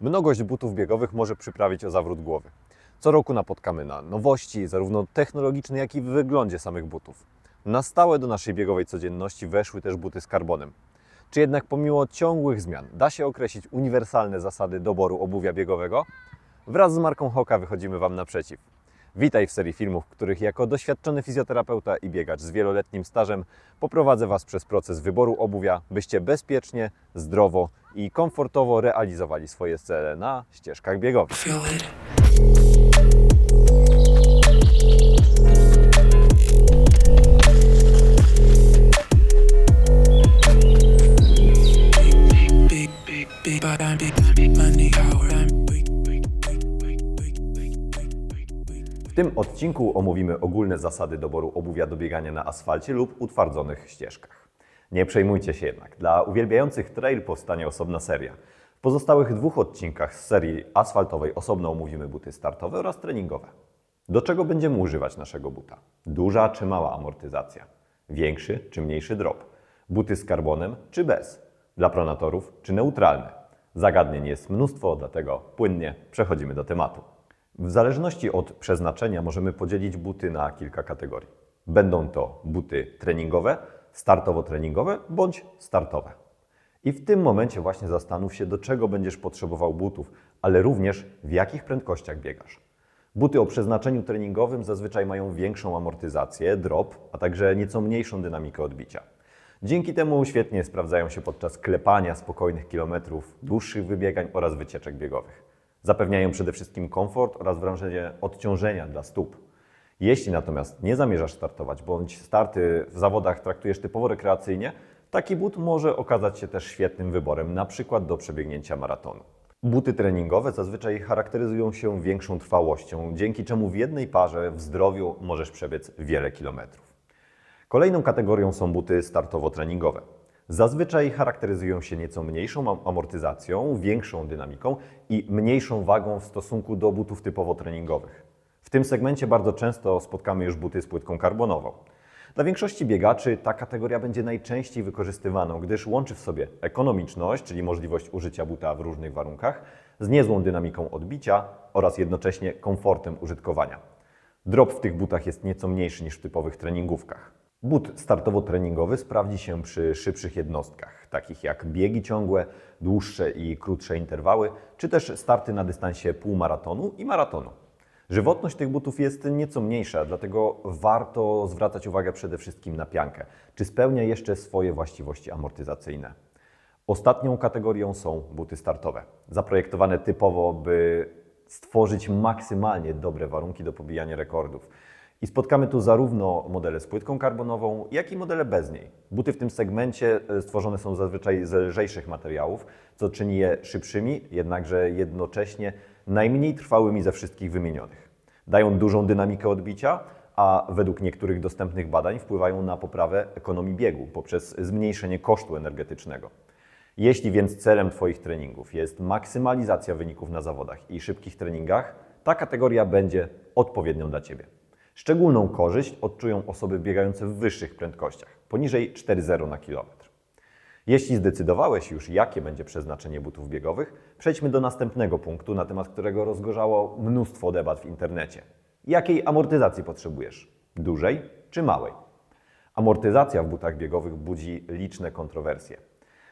Mnogość butów biegowych może przyprawić o zawrót głowy. Co roku napotkamy na nowości, zarówno technologiczne, jak i w wyglądzie samych butów. Na stałe do naszej biegowej codzienności weszły też buty z karbonem. Czy jednak pomimo ciągłych zmian da się określić uniwersalne zasady doboru obuwia biegowego? Wraz z marką Hoka wychodzimy Wam naprzeciw. Witaj w serii filmów, w których jako doświadczony fizjoterapeuta i biegacz z wieloletnim stażem poprowadzę Was przez proces wyboru obuwia, byście bezpiecznie, zdrowo i komfortowo realizowali swoje cele na ścieżkach biegowych. Tym odcinku omówimy ogólne zasady doboru obuwia do biegania na asfalcie lub utwardzonych ścieżkach. Nie przejmujcie się jednak, dla uwielbiających trail powstanie osobna seria. W pozostałych dwóch odcinkach z serii asfaltowej osobno omówimy buty startowe oraz treningowe. Do czego będziemy używać naszego buta? Duża czy mała amortyzacja? Większy czy mniejszy drop? Buty z karbonem czy bez? Dla pronatorów czy neutralne? Zagadnień jest mnóstwo, dlatego płynnie przechodzimy do tematu. W zależności od przeznaczenia możemy podzielić buty na kilka kategorii. Będą to buty treningowe, startowo-treningowe bądź startowe. I w tym momencie właśnie zastanów się, do czego będziesz potrzebował butów, ale również w jakich prędkościach biegasz. Buty o przeznaczeniu treningowym zazwyczaj mają większą amortyzację, drop, a także nieco mniejszą dynamikę odbicia. Dzięki temu świetnie sprawdzają się podczas klepania spokojnych kilometrów, dłuższych wybiegań oraz wycieczek biegowych. Zapewniają przede wszystkim komfort oraz wrażenie odciążenia dla stóp. Jeśli natomiast nie zamierzasz startować, bądź starty w zawodach traktujesz typowo rekreacyjnie, taki but może okazać się też świetnym wyborem, na przykład do przebiegnięcia maratonu. Buty treningowe zazwyczaj charakteryzują się większą trwałością, dzięki czemu w jednej parze w zdrowiu możesz przebiec wiele kilometrów. Kolejną kategorią są buty startowo-treningowe. Zazwyczaj charakteryzują się nieco mniejszą am- amortyzacją, większą dynamiką i mniejszą wagą w stosunku do butów typowo treningowych. W tym segmencie bardzo często spotkamy już buty z płytką karbonową. Dla większości biegaczy ta kategoria będzie najczęściej wykorzystywaną, gdyż łączy w sobie ekonomiczność, czyli możliwość użycia buta w różnych warunkach, z niezłą dynamiką odbicia oraz jednocześnie komfortem użytkowania. Drop w tych butach jest nieco mniejszy niż w typowych treningówkach. But startowo-treningowy sprawdzi się przy szybszych jednostkach, takich jak biegi ciągłe, dłuższe i krótsze interwały, czy też starty na dystansie półmaratonu i maratonu. Żywotność tych butów jest nieco mniejsza, dlatego warto zwracać uwagę przede wszystkim na piankę, czy spełnia jeszcze swoje właściwości amortyzacyjne. Ostatnią kategorią są buty startowe, zaprojektowane typowo, by stworzyć maksymalnie dobre warunki do pobijania rekordów. I spotkamy tu zarówno modele z płytką karbonową, jak i modele bez niej. Buty w tym segmencie e, stworzone są zazwyczaj z lżejszych materiałów, co czyni je szybszymi, jednakże jednocześnie najmniej trwałymi ze wszystkich wymienionych. Dają dużą dynamikę odbicia, a według niektórych dostępnych badań wpływają na poprawę ekonomii biegu poprzez zmniejszenie kosztu energetycznego. Jeśli więc celem Twoich treningów jest maksymalizacja wyników na zawodach i szybkich treningach, ta kategoria będzie odpowiednią dla Ciebie. Szczególną korzyść odczują osoby biegające w wyższych prędkościach, poniżej 4,0 na kilometr. Jeśli zdecydowałeś już, jakie będzie przeznaczenie butów biegowych, przejdźmy do następnego punktu, na temat którego rozgorzało mnóstwo debat w internecie. Jakiej amortyzacji potrzebujesz? Dużej czy małej? Amortyzacja w butach biegowych budzi liczne kontrowersje.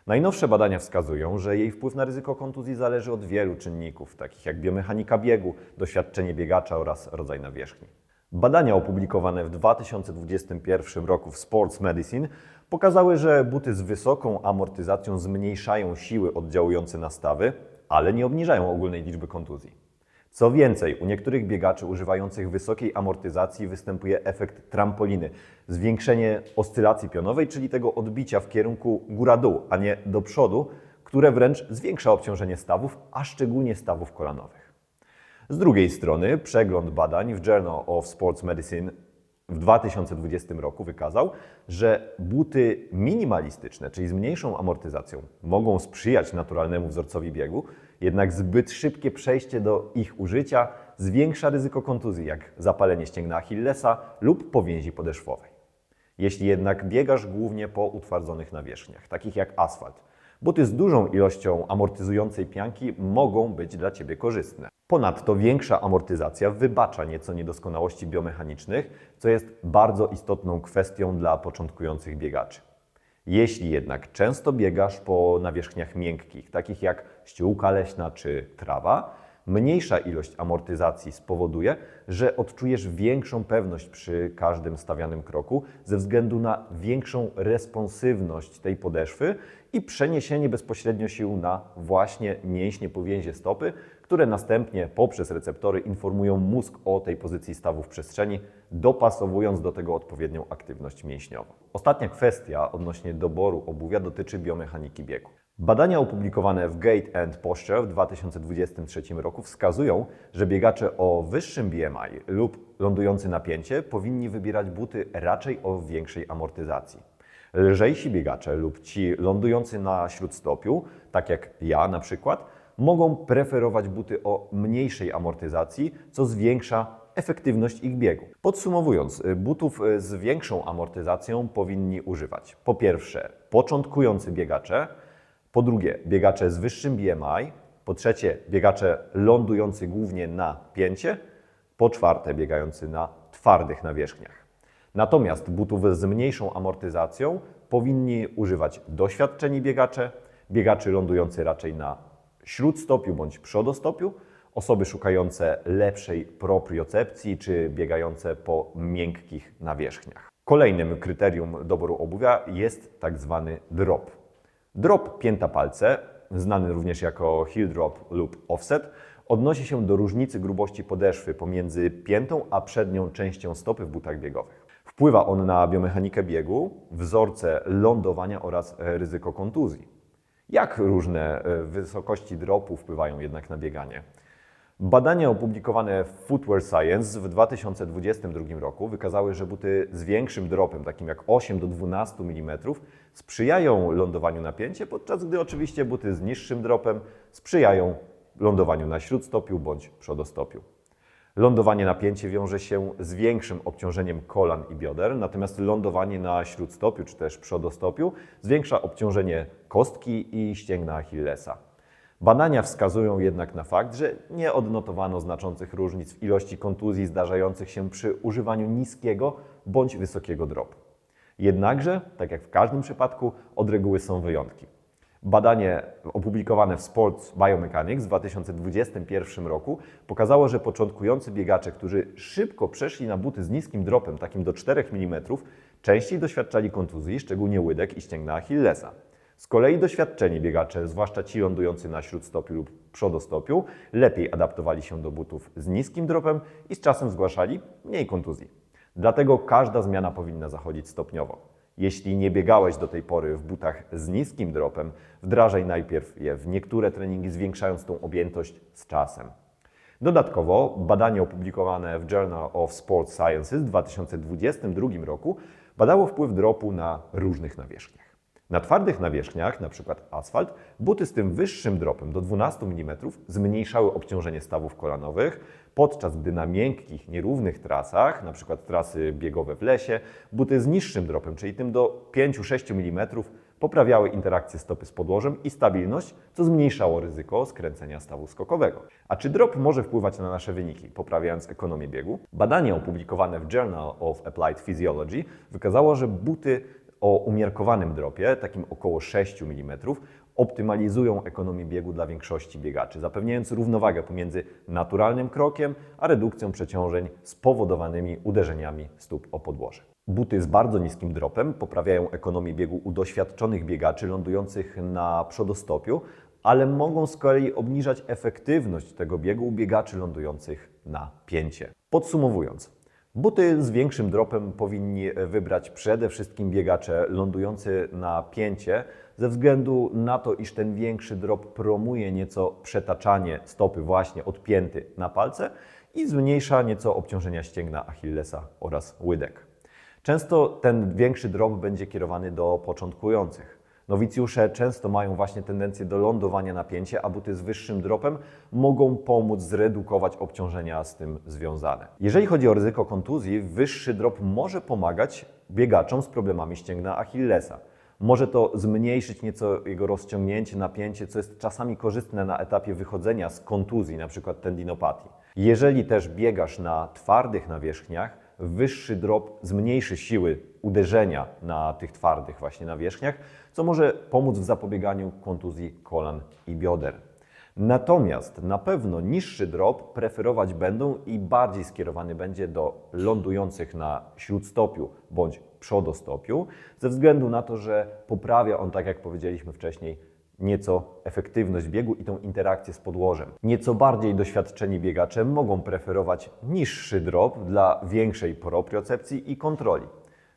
Najnowsze badania wskazują, że jej wpływ na ryzyko kontuzji zależy od wielu czynników, takich jak biomechanika biegu, doświadczenie biegacza oraz rodzaj nawierzchni. Badania opublikowane w 2021 roku w Sports Medicine pokazały, że buty z wysoką amortyzacją zmniejszają siły oddziałujące na stawy, ale nie obniżają ogólnej liczby kontuzji. Co więcej, u niektórych biegaczy używających wysokiej amortyzacji występuje efekt trampoliny, zwiększenie oscylacji pionowej, czyli tego odbicia w kierunku góra-dół, a nie do przodu, które wręcz zwiększa obciążenie stawów, a szczególnie stawów kolanowych. Z drugiej strony, przegląd badań w Journal of Sports Medicine w 2020 roku wykazał, że buty minimalistyczne, czyli z mniejszą amortyzacją, mogą sprzyjać naturalnemu wzorcowi biegu, jednak zbyt szybkie przejście do ich użycia zwiększa ryzyko kontuzji, jak zapalenie ścięgna Achillesa lub powięzi podeszwowej. Jeśli jednak biegasz głównie po utwardzonych nawierzchniach, takich jak asfalt, Buty z dużą ilością amortyzującej pianki mogą być dla Ciebie korzystne. Ponadto większa amortyzacja wybacza nieco niedoskonałości biomechanicznych, co jest bardzo istotną kwestią dla początkujących biegaczy. Jeśli jednak często biegasz po nawierzchniach miękkich, takich jak ściółka leśna czy trawa, mniejsza ilość amortyzacji spowoduje, że odczujesz większą pewność przy każdym stawianym kroku ze względu na większą responsywność tej podeszwy i przeniesienie bezpośrednio sił na właśnie mięśnie powięzie stopy, które następnie poprzez receptory informują mózg o tej pozycji stawu w przestrzeni, dopasowując do tego odpowiednią aktywność mięśniową. Ostatnia kwestia odnośnie doboru obuwia dotyczy biomechaniki biegu. Badania opublikowane w Gait and Posture w 2023 roku wskazują, że biegacze o wyższym BMI lub lądujący napięcie powinni wybierać buty raczej o większej amortyzacji. Lżejsi biegacze lub ci lądujący na śródstopiu, tak jak ja na przykład, mogą preferować buty o mniejszej amortyzacji, co zwiększa efektywność ich biegu. Podsumowując, y, butów y, z większą amortyzacją powinni używać po pierwsze początkujący biegacze, po drugie biegacze z wyższym BMI, po trzecie biegacze lądujący głównie na pięcie, po czwarte biegający na twardych nawierzchniach. Natomiast butów z mniejszą amortyzacją powinni używać doświadczeni biegacze, biegaczy lądujący raczej na śródstopiu bądź przodostopiu, osoby szukające lepszej propriocepcji czy biegające po miękkich nawierzchniach. Kolejnym kryterium doboru obuwia jest tak zwany drop. Drop pięta palce, znany również jako heel drop lub offset, odnosi się do różnicy grubości podeszwy pomiędzy piętą a przednią częścią stopy w butach biegowych. Wpływa on na biomechanikę biegu, wzorce lądowania oraz ryzyko kontuzji. Jak różne e, wysokości dropu wpływają jednak na bieganie? Badania opublikowane w Footwear Science w 2022 roku wykazały, że buty z większym dropem, takim jak 8 do 12 mm, sprzyjają lądowaniu na pięcie, podczas gdy oczywiście buty z niższym dropem sprzyjają lądowaniu na śródstopiu bądź przodostopiu. Lądowanie na pięcie wiąże się z większym obciążeniem kolan i bioder, natomiast lądowanie na śródstopiu czy też przodostopiu zwiększa obciążenie kostki i ścięgna Achillesa. Badania wskazują jednak na fakt, że nie odnotowano znaczących różnic w ilości kontuzji zdarzających się przy używaniu niskiego bądź wysokiego dropu. Jednakże, tak jak w każdym przypadku, od reguły są wyjątki. Badanie opublikowane w Sports Biomechanics w 2021 roku pokazało, że początkujący biegacze, którzy szybko przeszli na buty z niskim dropem, takim do 4 mm, częściej doświadczali kontuzji, szczególnie łydek i ścięgna Achillesa. Z kolei doświadczeni biegacze, zwłaszcza ci lądujący na śródstopiu lub przodostopiu, lepiej adaptowali się do butów z niskim dropem i z czasem zgłaszali mniej kontuzji. Dlatego każda zmiana powinna zachodzić stopniowo. Jeśli nie biegałeś do tej pory w butach z niskim dropem, wdrażaj najpierw je w niektóre treningi, zwiększając tą objętość z czasem. Dodatkowo badanie opublikowane w Journal of Sports Sciences w 2022 roku badało wpływ dropu na różnych nawierzchniach. Na twardych nawierzchniach, np. asfalt, buty z tym wyższym dropem do 12 mm zmniejszały obciążenie stawów kolanowych, podczas gdy na miękkich, nierównych trasach, np. trasy biegowe w lesie, buty z niższym dropem, czyli tym do 5-6 mm, poprawiały interakcję stopy z podłożem i stabilność, co zmniejszało ryzyko skręcenia stawu skokowego. A czy drop może wpływać na nasze wyniki, poprawiając ekonomię biegu? Badanie opublikowane w Journal of Applied Physiology wykazało, że buty o umiarkowanym dropie, takim około 6 mm, optymalizują ekonomię biegu dla większości biegaczy, zapewniając równowagę pomiędzy naturalnym krokiem a redukcją przeciążeń spowodowanymi uderzeniami stóp o podłoże. Buty z bardzo niskim dropem poprawiają ekonomię biegu u doświadczonych biegaczy lądujących na przodostopiu, ale mogą z kolei obniżać efektywność tego biegu u biegaczy lądujących na pięcie. Podsumowując, Buty z większym dropem powinni wybrać przede wszystkim biegacze lądujący na pięcie, ze względu na to, iż ten większy drop promuje nieco przetaczanie stopy właśnie od pięty na palce i zmniejsza nieco obciążenia ścięgna Achillesa oraz łydek. Często ten większy drop będzie kierowany do początkujących. Nowicjusze często mają właśnie tendencję do lądowania na pięcie, a buty z wyższym dropem mogą pomóc zredukować obciążenia z tym związane. Jeżeli chodzi o ryzyko kontuzji, wyższy drop może pomagać biegaczom z problemami ścięgna Achillesa. Może to zmniejszyć nieco jego rozciągnięcie, napięcie, co jest czasami korzystne na etapie wychodzenia z kontuzji, np. tendinopatii. Jeżeli też biegasz na twardych nawierzchniach, wyższy drop zmniejszy siły uderzenia na tych twardych właśnie nawierzchniach, co może pomóc w zapobieganiu kontuzji kolan i bioder. Natomiast na pewno niższy drop preferować będą i bardziej skierowany będzie do lądujących na śródstopiu bądź przodostopiu, ze względu na to, że poprawia on, tak jak powiedzieliśmy wcześniej, nieco efektywność biegu i tą interakcję z podłożem. Nieco bardziej doświadczeni biegacze mogą preferować niższy drop dla większej propriocepcji i kontroli.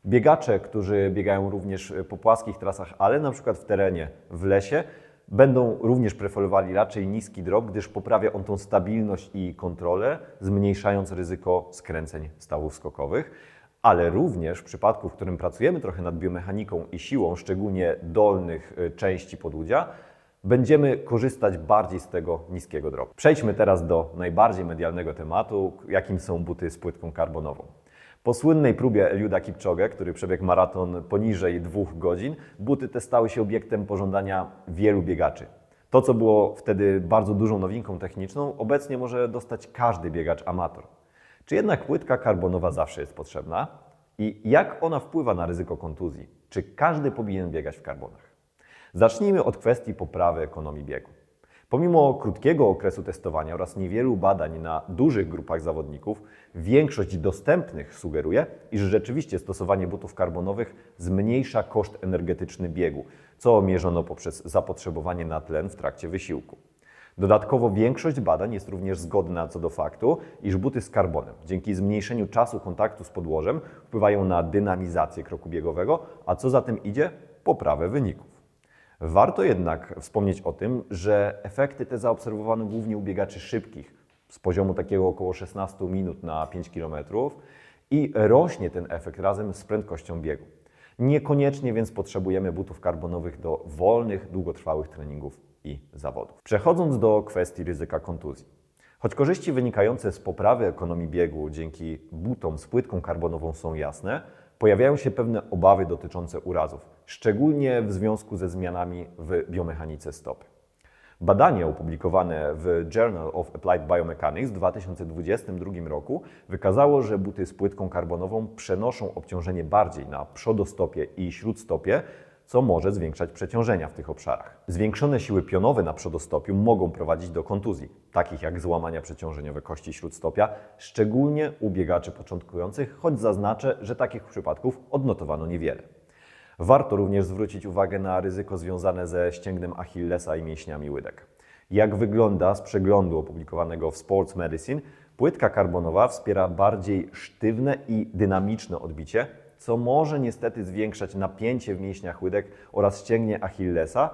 Biegacze, którzy biegają również po płaskich trasach, ale na przykład w terenie, w lesie, będą również preferowali raczej niski drop, gdyż poprawia on tą stabilność i kontrolę, zmniejszając ryzyko skręceń stawów skokowych. Ale również w przypadku, w którym pracujemy trochę nad biomechaniką i siłą, szczególnie dolnych y, części podłudzia, będziemy korzystać bardziej z tego niskiego dropu. Przejdźmy teraz do najbardziej medialnego tematu, jakim są buty z płytką karbonową. Po słynnej próbie Eliuda Kipchoge, który przebiegł maraton poniżej dwóch godzin, buty te stały się obiektem pożądania wielu biegaczy. To, co było wtedy bardzo dużą nowinką techniczną, obecnie może dostać każdy biegacz amator. Czy jednak płytka karbonowa zawsze jest potrzebna? I jak ona wpływa na ryzyko kontuzji? Czy każdy powinien biegać w karbonach? Zacznijmy od kwestii poprawy ekonomii biegu. Pomimo krótkiego okresu testowania oraz niewielu badań na dużych grupach zawodników, większość dostępnych sugeruje, iż rzeczywiście stosowanie butów karbonowych zmniejsza koszt energetyczny biegu, co mierzono poprzez zapotrzebowanie na tlen w trakcie wysiłku. Dodatkowo większość badań jest również zgodna co do faktu, iż buty z karbonem dzięki zmniejszeniu czasu kontaktu z podłożem wpływają na dynamizację kroku biegowego, a co za tym idzie, poprawę wyników. Warto jednak wspomnieć o tym, że efekty te zaobserwowano głównie u biegaczy szybkich, z poziomu takiego około 16 minut na 5 km i rośnie ten efekt razem z prędkością biegu. Niekoniecznie więc potrzebujemy butów karbonowych do wolnych, długotrwałych treningów i zawodów. Przechodząc do kwestii ryzyka kontuzji. Choć korzyści wynikające z poprawy ekonomii biegu dzięki butom z płytką karbonową są jasne, pojawiają się pewne obawy dotyczące urazów, szczególnie w związku ze zmianami w biomechanice stopy. Badanie opublikowane w Journal of Applied Biomechanics w 2022 roku wykazało, że buty z płytką karbonową przenoszą obciążenie bardziej na przodostopie i śródstopie, co może zwiększać przeciążenia w tych obszarach. Zwiększone siły pionowe na przodostopiu mogą prowadzić do kontuzji, takich jak złamania przeciążeniowe kości śródstopia, szczególnie u biegaczy początkujących, choć zaznaczę, że takich przypadków odnotowano niewiele. Warto również zwrócić uwagę na ryzyko związane ze ścięgnem Achillesa i mięśniami łydek. Jak wygląda z przeglądu opublikowanego w Sports Medicine, płytka karbonowa wspiera bardziej sztywne i dynamiczne odbicie, co może niestety zwiększać napięcie w mięśniach łydek oraz ścięgnie Achillesa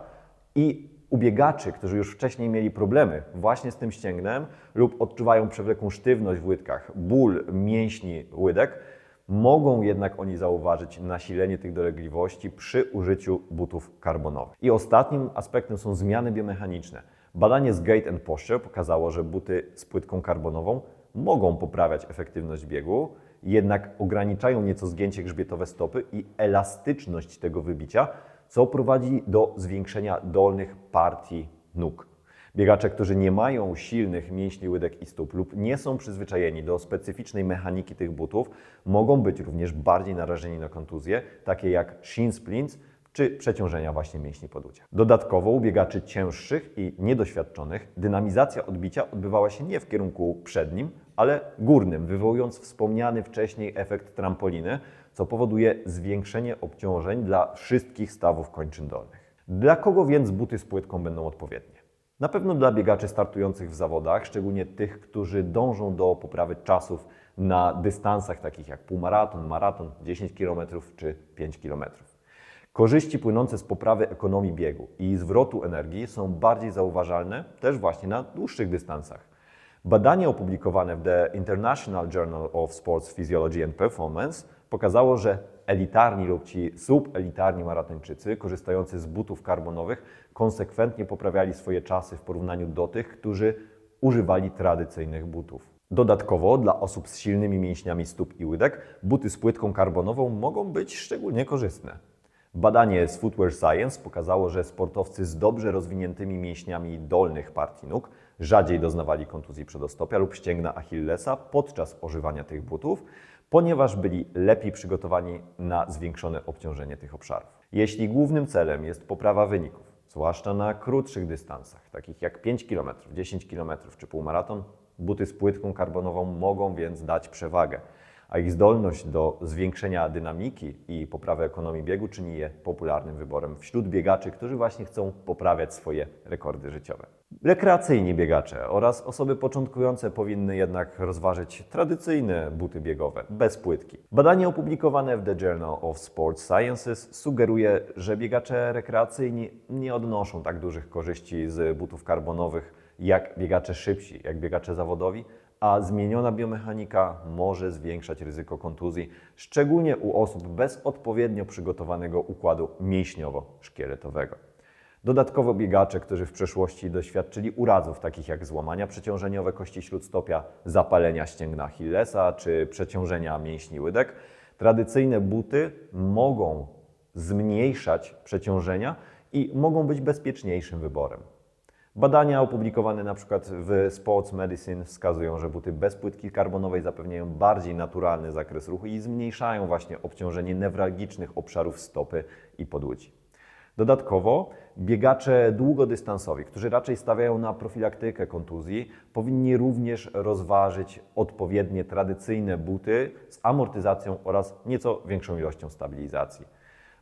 i u biegaczy, którzy już wcześniej mieli problemy właśnie z tym ścięgnem lub odczuwają przewlekłą sztywność w łydkach, ból mięśni łydek, mogą jednak oni zauważyć nasilenie tych dolegliwości przy użyciu butów karbonowych. I ostatnim aspektem są zmiany biomechaniczne. Badanie z Gait and Posture pokazało, że buty z płytką karbonową mogą poprawiać efektywność biegu, jednak ograniczają nieco zgięcie grzbietowe stopy i elastyczność tego wybicia, co prowadzi do zwiększenia dolnych partii nóg. Biegacze, którzy nie mają silnych mięśni łydek i stóp lub nie są przyzwyczajeni do specyficznej mechaniki tych butów, mogą być również bardziej narażeni na kontuzje, takie jak shin splints czy przeciążenia właśnie mięśni podłudzia. Dodatkowo u biegaczy cięższych i niedoświadczonych dynamizacja odbicia odbywała się nie w kierunku przednim, ale górnym, wywołując wspomniany wcześniej efekt trampoliny, co powoduje zwiększenie obciążeń dla wszystkich stawów kończyn dolnych. Dla kogo więc buty z płytką będą odpowiednie? Na pewno dla biegaczy startujących w zawodach, szczególnie tych, którzy dążą do poprawy czasów na dystansach takich jak półmaraton, maraton, 10 km czy 5 km. Korzyści płynące z poprawy ekonomii biegu i zwrotu energii są bardziej zauważalne też właśnie na dłuższych dystansach. Badanie opublikowane w The International Journal of Sports Physiology and Performance pokazało, że elitarni lub ci subelitarni maratończycy korzystający z butów karbonowych konsekwentnie poprawiali swoje czasy w porównaniu do tych, którzy używali tradycyjnych butów. Dodatkowo dla osób z silnymi mięśniami stóp i łydek buty z płytką karbonową mogą być szczególnie korzystne. Badanie z Footwear Science pokazało, że sportowcy z dobrze rozwiniętymi mięśniami dolnych partii nóg rzadziej doznawali kontuzji przedostopia lub ścięgna Achillesa podczas używania tych butów, ponieważ byli lepiej przygotowani na zwiększone obciążenie tych obszarów. Jeśli głównym celem jest poprawa wyników, zwłaszcza na krótszych dystansach, takich jak 5 km, 10 km czy półmaraton, buty z płytką karbonową mogą więc dać przewagę, a ich zdolność do zwiększenia dynamiki i poprawy ekonomii biegu czyni je popularnym wyborem wśród biegaczy, którzy właśnie chcą poprawiać swoje rekordy życiowe. Rekreacyjni biegacze oraz osoby początkujące powinny jednak rozważyć tradycyjne buty biegowe, bez płytki. Badanie opublikowane w The Journal of Sports Sciences sugeruje, że biegacze rekreacyjni nie odnoszą tak dużych korzyści z butów karbonowych jak biegacze szybsi, jak biegacze zawodowi, a zmieniona biomechanika może zwiększać ryzyko kontuzji, szczególnie u osób bez odpowiednio przygotowanego układu mięśniowo-szkieletowego. Dodatkowo biegacze, którzy w przeszłości doświadczyli urazów takich jak złamania przeciążeniowe kości śródstopia, zapalenia ścięgna Achillesa czy przeciążenia mięśni łydek, tradycyjne buty mogą zmniejszać przeciążenia i mogą być bezpieczniejszym wyborem. Badania opublikowane na przykład w Sports Medicine wskazują, że buty bez płytki karbonowej zapewniają bardziej naturalny zakres ruchu i zmniejszają właśnie obciążenie newralgicznych obszarów stopy i podłudzi. Dodatkowo biegacze długodystansowi, którzy raczej stawiają na profilaktykę kontuzji, powinni również rozważyć odpowiednie tradycyjne buty z amortyzacją oraz nieco większą ilością stabilizacji.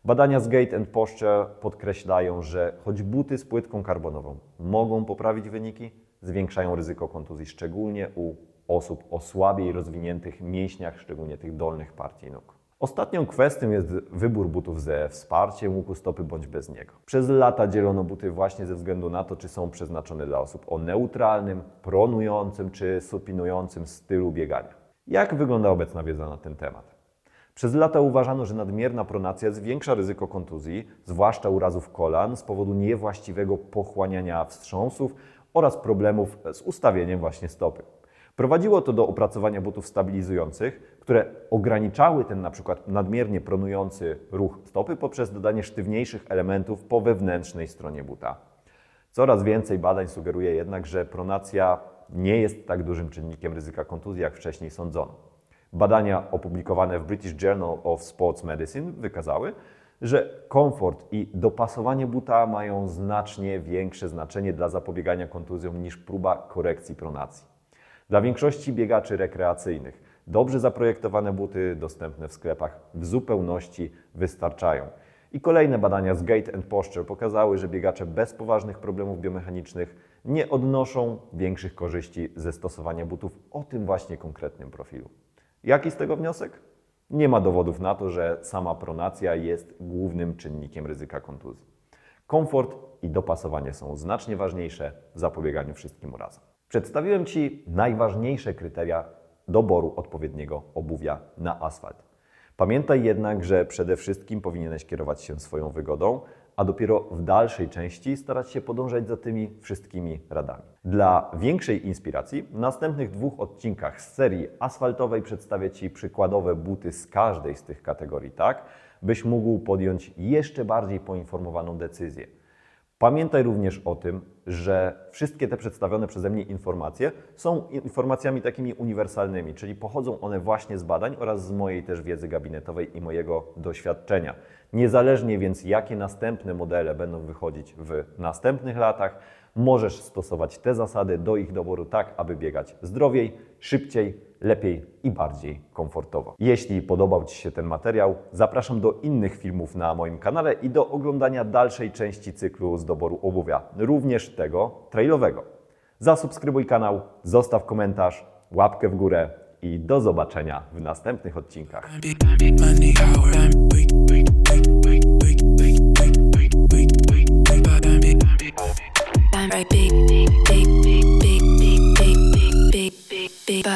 Badania z Gait and Posture podkreślają, że choć buty z płytką karbonową mogą poprawić wyniki, zwiększają ryzyko kontuzji szczególnie u osób o słabiej rozwiniętych mięśniach, szczególnie tych dolnych partii nóg. Ostatnią kwestią jest wybór butów ze wsparciem łuku stopy bądź bez niego. Przez lata dzielono buty właśnie ze względu na to, czy są przeznaczone dla osób o neutralnym, pronującym czy supinującym stylu biegania. Jak wygląda obecna wiedza na ten temat? Przez lata uważano, że nadmierna pronacja zwiększa ryzyko kontuzji, zwłaszcza urazów kolan z powodu niewłaściwego pochłaniania wstrząsów oraz problemów z ustawieniem właśnie stopy. Prowadziło to do opracowania butów stabilizujących, które ograniczały ten na przykład nadmiernie pronujący ruch stopy poprzez dodanie sztywniejszych elementów po wewnętrznej stronie buta. Coraz więcej badań sugeruje jednak, że pronacja nie jest tak dużym czynnikiem ryzyka kontuzji, jak wcześniej sądzono. Badania opublikowane w British Journal of Sports Medicine wykazały, że komfort i dopasowanie buta mają znacznie większe znaczenie dla zapobiegania kontuzjom niż próba korekcji pronacji. Dla większości biegaczy rekreacyjnych dobrze zaprojektowane buty dostępne w sklepach w zupełności wystarczają. I kolejne badania z Gait and Posture pokazały, że biegacze bez poważnych problemów biomechanicznych nie odnoszą większych korzyści ze stosowania butów o tym właśnie konkretnym profilu. Jaki z tego wniosek? Nie ma dowodów na to, że sama pronacja jest głównym czynnikiem ryzyka kontuzji. Komfort i dopasowanie są znacznie ważniejsze w zapobieganiu wszystkim urazom. Przedstawiłem Ci najważniejsze kryteria doboru odpowiedniego obuwia na asfalt. Pamiętaj jednak, że przede wszystkim powinieneś kierować się swoją wygodą, a dopiero w dalszej części starać się podążać za tymi wszystkimi radami. Dla większej inspiracji w następnych dwóch odcinkach z serii asfaltowej przedstawię Ci przykładowe buty z każdej z tych kategorii, tak byś mógł podjąć jeszcze bardziej poinformowaną decyzję. Pamiętaj również o tym, że wszystkie te przedstawione przeze mnie informacje są informacjami takimi uniwersalnymi, czyli pochodzą one właśnie z badań oraz z mojej też wiedzy gabinetowej i mojego doświadczenia. Niezależnie więc, jakie następne modele będą wychodzić w następnych latach, możesz stosować te zasady do ich doboru tak, aby biegać zdrowiej, szybciej, lepiej i bardziej komfortowo. Jeśli podobał Ci się ten materiał, zapraszam do innych filmów na moim kanale i do oglądania dalszej części cyklu z doboru obuwia, również tego trailowego. Zasubskrybuj kanał, zostaw komentarz, łapkę w górę i do zobaczenia w następnych odcinkach. big.